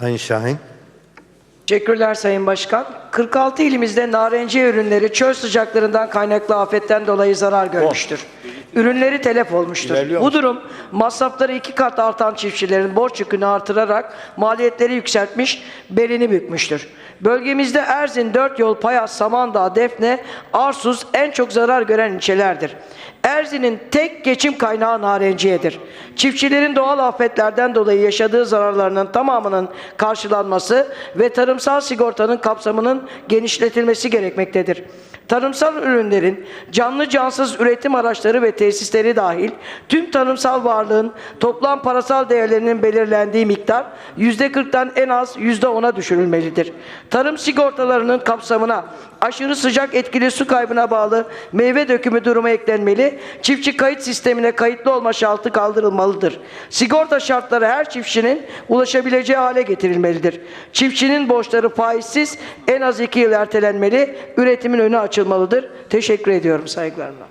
Sayın Şahin. Teşekkürler Sayın Başkan. 46 ilimizde narenciye ürünleri çöl sıcaklarından kaynaklı afetten dolayı zarar görmüştür. Ürünleri telef olmuştur. İlerliyor Bu musun? durum masrafları iki kat artan çiftçilerin borç yükünü artırarak maliyetleri yükseltmiş, belini bükmüştür. Bölgemizde Erzin, Dört Yol, Payas, Samandağ, Defne, Arsuz en çok zarar gören ilçelerdir. Erzin'in tek geçim kaynağı narenciyedir. Çiftçilerin doğal afetlerden dolayı yaşadığı zararlarının tamamının karşılanması ve tarımsal sigortanın kapsamının genişletilmesi gerekmektedir. Tarımsal ürünlerin canlı cansız üretim araçları ve tesisleri dahil tüm tarımsal varlığın toplam parasal değerlerinin belirlendiği miktar %40'tan en az %10'a düşürülmelidir. Tarım sigortalarının kapsamına aşırı sıcak etkili su kaybına bağlı meyve dökümü durumu eklenmeli, çiftçi kayıt sistemine kayıtlı olma şartı kaldırılmalıdır. Sigorta şartları her çiftçinin ulaşabileceği hale getirilmelidir. Çiftçinin borçları faizsiz en az iki yıl ertelenmeli, üretimin önü açılmalıdır. Teşekkür ediyorum saygılarımla.